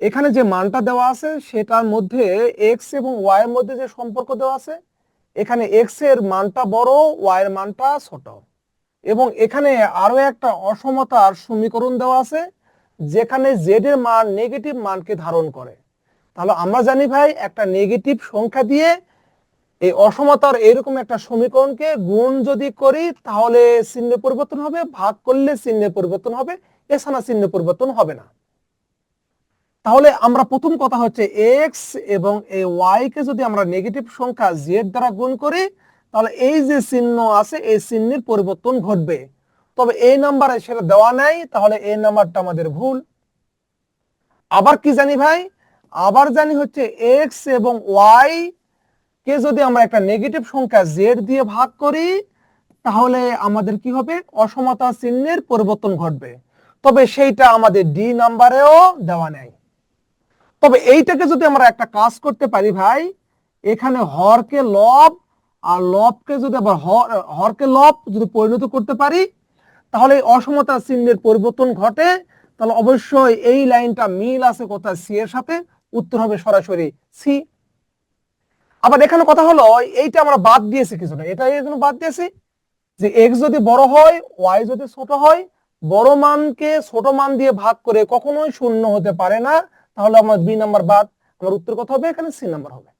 এখানে যে মানটা দেওয়া আছে, সেটার মধ্যে এক্স এবং ওয়াই এর মধ্যে যে সম্পর্ক দেওয়া আছে, এখানে এক্সের মানটা বড় ওয়াই এর মানটা ছোট। এবং এখানে আরও একটা অসমতার সমীকরণ দেওয়া আছে, যেখানে জেড এর মান নেগেটিভ মানকে ধারণ করে। তাহলে আমরা জানি ভাই, একটা নেগেটিভ সংখ্যা দিয়ে এই অসমতার এরকম একটা সমীকরণকে গুণ যদি করি, তাহলে চিহ্ন পরিবর্তন হবে, ভাগ করলে চিহ্ন পরিবর্তন হবে, এছাড়া চিহ্ন পরিবর্তন হবে না। তাহলে আমরা প্রথম কথা হচ্ছে এক্স এবং এই ওয়াই কে যদি আমরা নেগেটিভ সংখ্যা জেড দ্বারা গুণ করি, তাহলে এই যে চিহ্ন আছে, এই চিহ্নের পরিবর্তন ঘটবে। তবে এই নাম্বারে সেটা দেওয়া নাই, তাহলে এই নাম্বারটা আমাদের ভুল। আবার কি জানি ভাই? আবার জানি হচ্ছে এক্স এবং ওয়াই কে যদি আমরা একটা নেগেটিভ সংখ্যা জেড দিয়ে ভাগ করি, তাহলে আমাদের কি হবে? অসমতা চিহ্নের পরিবর্তন ঘটবে। তবে সেইটা আমাদের ডি নাম্বারেও দেওয়া নেই। তবে এইটাকে যদি আমরা একটা কাজ করতে পারি ভাই, এখানে হরকে লব আর লবকে যদি আবার হরকে লব যদি পরিণত করতে পারি, তাহলে এই অসমতা চিহ্নের পরিবর্তন ঘটে। তাহলে অবশ্যই এই লাইনটা মিল আছে কোথায়? সি এর সাথে। উত্তর হবে সরাসরি সি আবার এখানে কথা হলো, এইটা আমরা বাদ দিয়েছি কিছু না এটা এই জন্য বাদ দিয়েছি যে এক্স যদি বড় হয় ওয়াই যদি ছোট হয়, বড় মানকে ছোট মান দিয়ে ভাগ করে কখনোই শূন্য হতে পারে না। তাহলে আমার বি নাম্বার বাদ আমার উত্তর কত হবে? এখানে সি নাম্বার হবে।